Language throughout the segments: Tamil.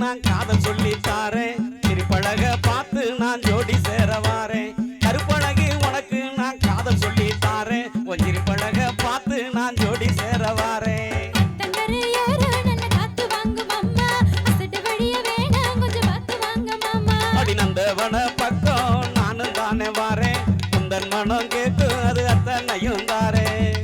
நான் காதல் சொல்லி தாரேன் திருப்பழக பார்த்து நான் ஜோடி சேர வாரேன் கருப்பழகி உனக்கு நான் காதல் சொல்லி தாரேன் உன் திருப்பழக பார்த்து நான் ஜோடி சேர வாரேன் நந்தவன பக்கம் நானும் தானே வாரேன் குந்தன் மனம் கேட்டு அது அத்தனையும் தாரேன்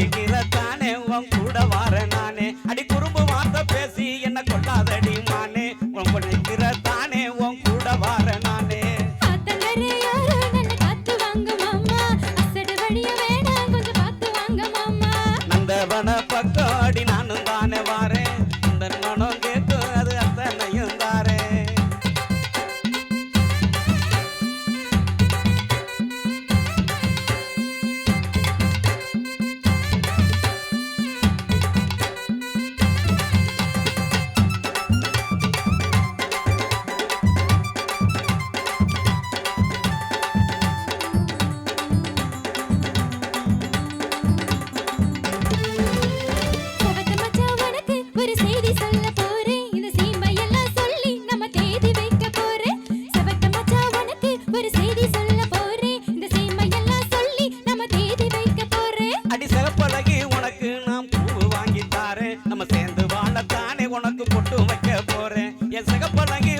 அடிக்கிற தானே உன் கூட வார நானே. அடி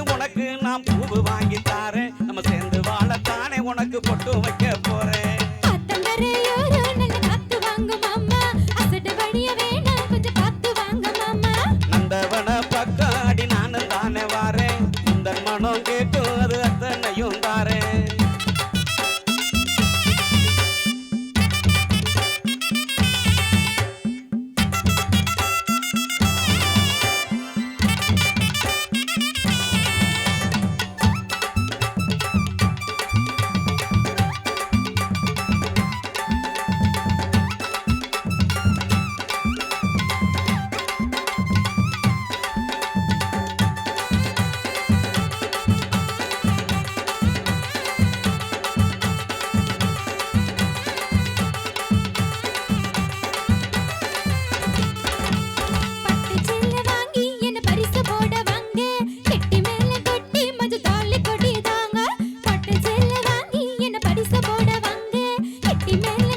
உனக்கு நாம் பூவு வாங்கித்தாரு நம்ம சேர்ந்து வாழத்தானே உனக்கு பொட்டு வைக்க की मेरी